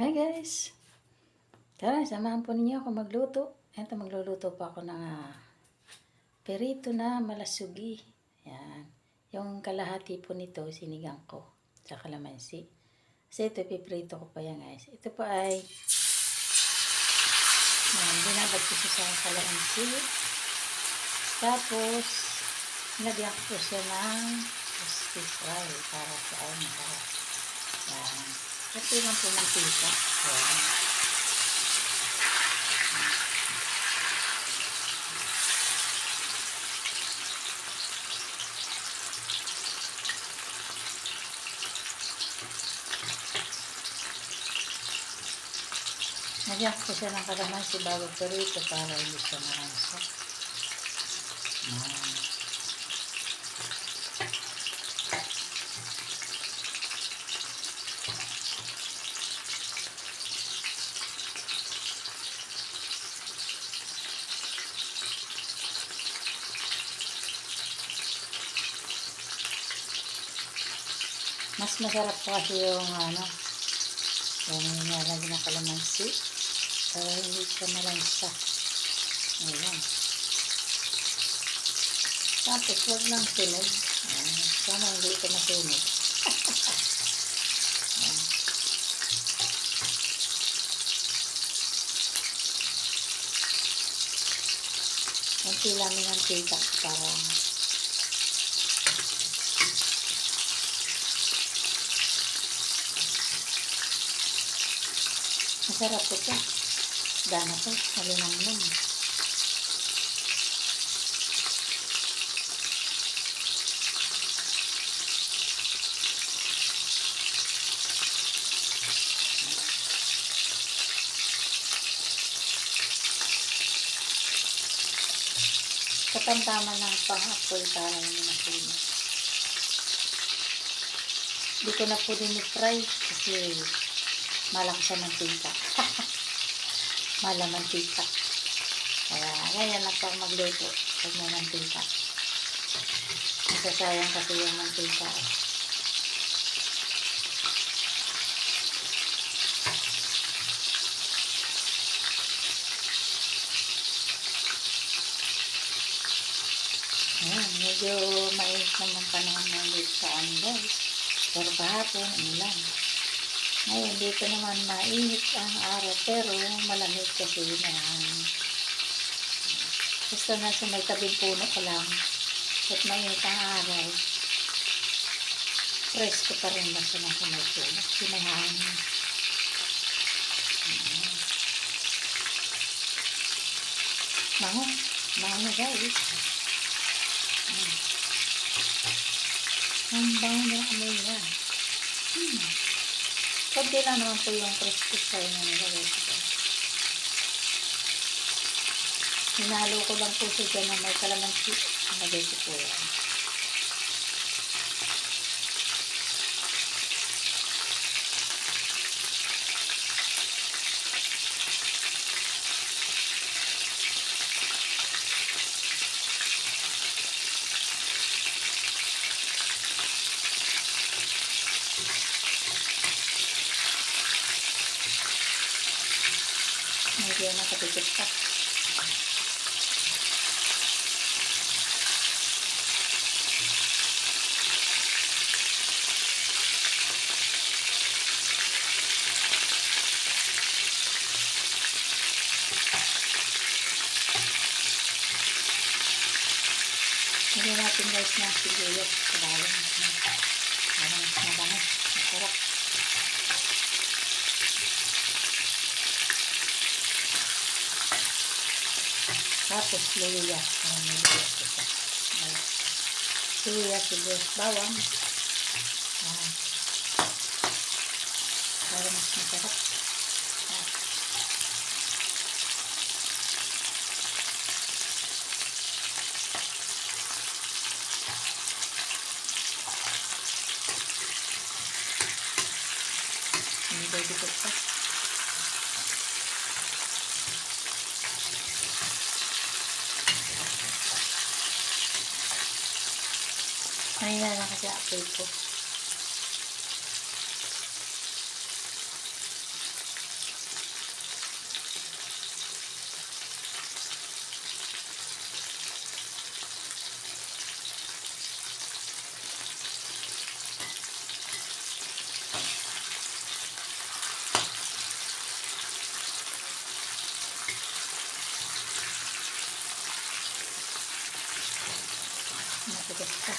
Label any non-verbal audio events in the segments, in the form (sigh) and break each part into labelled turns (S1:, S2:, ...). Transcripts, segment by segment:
S1: Hi guys! Tara, samahan po ninyo ako magluto. Ito, magluluto po ako ng ah, perito na malasugi. Yan. Yung kalahati po nito, sinigang ko sa kalamansi. Kasi ito, piprito ko pa yan guys. Ito po ay yan, binabad ko sa kalamansi. Tapos, nilagyan ko po siya ng fish fry para sa ay masarap. Yan. Kasi lang po ng pita. Yan. Nagyan ko siya ng kalamansi bago perito para hindi siya maransa. Yan. Mas masarap po kasi yung ano, yung nilalagyan ng kalamansi. Para hindi siya malansa. Ayan. Tapos, huwag lang sunog. Sana hindi ito masunog. (laughs) Kunti lang ng tita para Masarap ito. Dana to. Malinang nun. Katamtaman ng pang-apoy para hindi masunog. Hindi ko na po din i-fry kasi malang sa mantika. (laughs) Malang mantika. Kaya, ganyan lang pang magluto pag may mantika. Masasayang kasi yung mantika. Ayan, medyo mais naman panahon na dito sa amin guys. Pero kahapon, umulan. Ngayon, dito naman mainit ang araw, pero malamig kasi na. Basta na sa may tabing puno ka lang, at mainit ang araw, presko pa rin basta na sa may puno. Ayan. Mango. Mango guys. Ayan. Ang bango na amoy niya. Hmm. Kunti lang naman po yung crispy fry na nilagay ko. Hinalo ko lang po siya na may kalamansi. Nilagay ko po yan. Medyo nakatipid pa. Lagyan natin guys ng sibuyas sa dalang. Para mas mabango. Masarap. Tapos luya. Ayan, luya. Luya, sibuyas, bawang. Ayan. Para mas masarap. Ayan. Hindi dito pa. Kanina lang kasi upload ko. Bigas pa.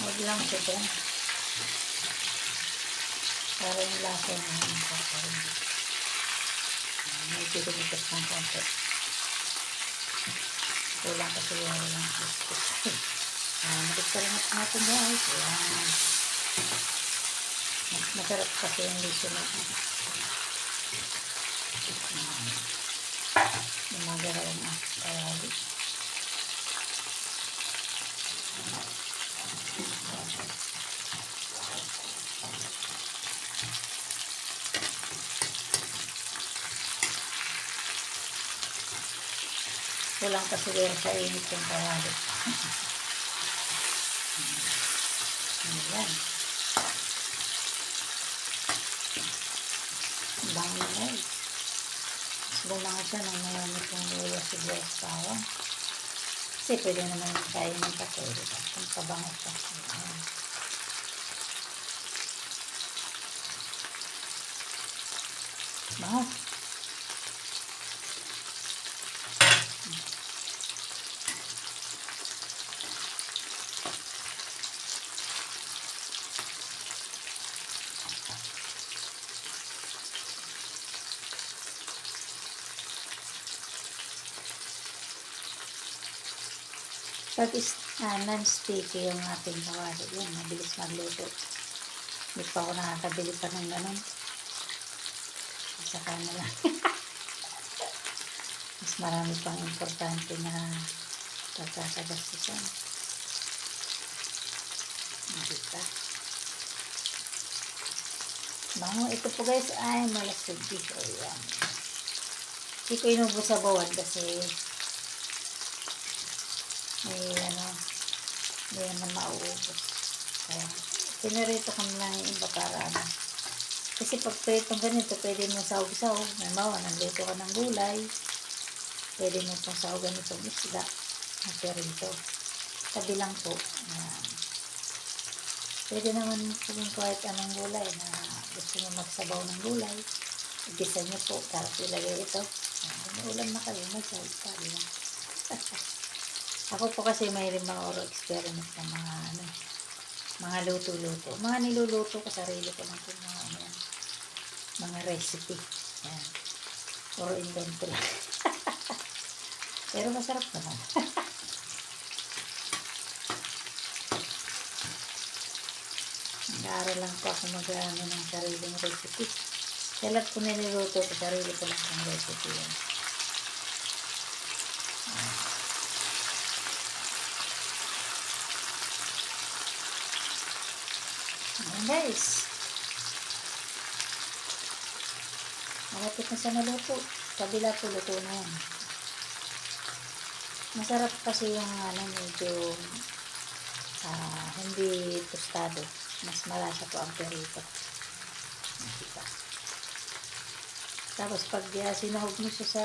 S1: Huwag lang siya dyan. Para yung lasa yung hangin ko. Medyo dumikit ng konti. Kulang kasi yung walang kuskus. Ah, natin guys. Mas masarap kasi yung liso na. Gumagalaw na. Kaya Kulang kasi yan sa init yung kawali. Ayan. Bango na. Mas bumango siya nang mayamit yung luya si Diyos Pawang. Kasi pwede naman kain ng. Diba? Kung pabango siya. Ayan. Bango. Pag is, ah, non-sticky yung ating kawali, yun, mabilis magluto. Hindi pa ako nakakabili pa ng ganun. Saka na lang. (laughs) Mas marami pang importante na pagkakagastusan. Nakita. Bango, ito po guys ay malasugi. O yan. Hindi ko inubos sa bawad kasi may ano, hindi naman mauubos. Kaya, pinarito kami lang yung iba para ano. Kasi pag pritong ganito, pwede mo sahog-sahog. Halimbawa, nandito ka ng gulay. Pwede mo pang sahogan itong isda. Na perito. Sabi lang po. Ayan. Pwede naman kung kahit anong gulay na gusto mo magsabaw ng gulay. Igisa niyo po. Tapos ilagay ito. May ulam na kayo. May sahog pa. (laughs) Ako po kasi mayroon mga oral experiment ng mga ano, mga luto-luto. Mga niluluto ko sarili ko po mga ano mga recipe. Yan. Puro invento lang. (laughs) Pero masarap naman. (laughs) Nag-aaral lang po ako mag-ano ng sariling recipe. Kaya lahat po niluluto ko, sarili ko lang ang recipe yan. Ayan guys. Malapit na siya naluto. Kabila po luto na yan. Masarap kasi yung ano medyo ah, hindi tostado. Mas malasa po ang perito. Nakita. Tapos pag uh, sinahog mo siya sa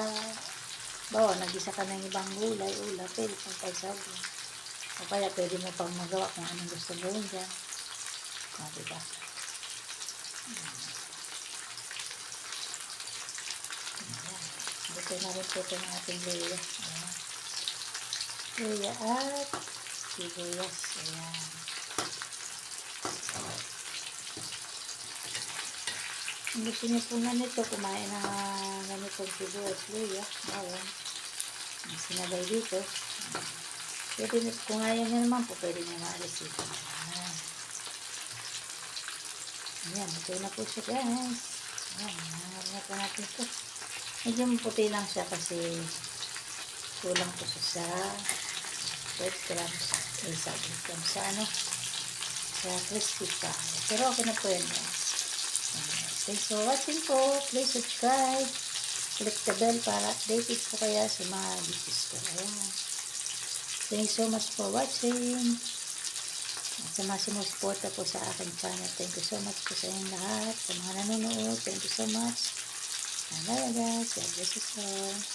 S1: bawa, nagisa ka ng ibang gulay, ula, pwede pang pagsahog. O kaya pwede mo pang magawa kung anong gusto gawin dyan. O, diba? Ayan. Dito na rin po ito ng ating luya. Ayan. Luya at sibuyas. Ayan. Kung gusto niyo po na nito, kumain uh, ganitong sibuyas, luya. Ang Sinabay dito. Pwede kung ayaw niyo naman po, pwede niyo maalis dito. Ayan. Ayan, ito na po siya guys. Ayan, nangarin po natin ito. Medyo puti lang siya kasi kulang po siya sa 12 grams. Eh, sa grams sa ano? Sa crispy pa. Pero okay na po yan guys. Thanks for watching po. Please subscribe. Click the bell para updated po kaya sa mga videos ko. Ayan. Thanks so much for watching. At sa mga sumusuporta po sa aking channel, thank you so much po sa inyong lahat. Sa mga nanonood, thank you so much. Bye guys. God bless us all.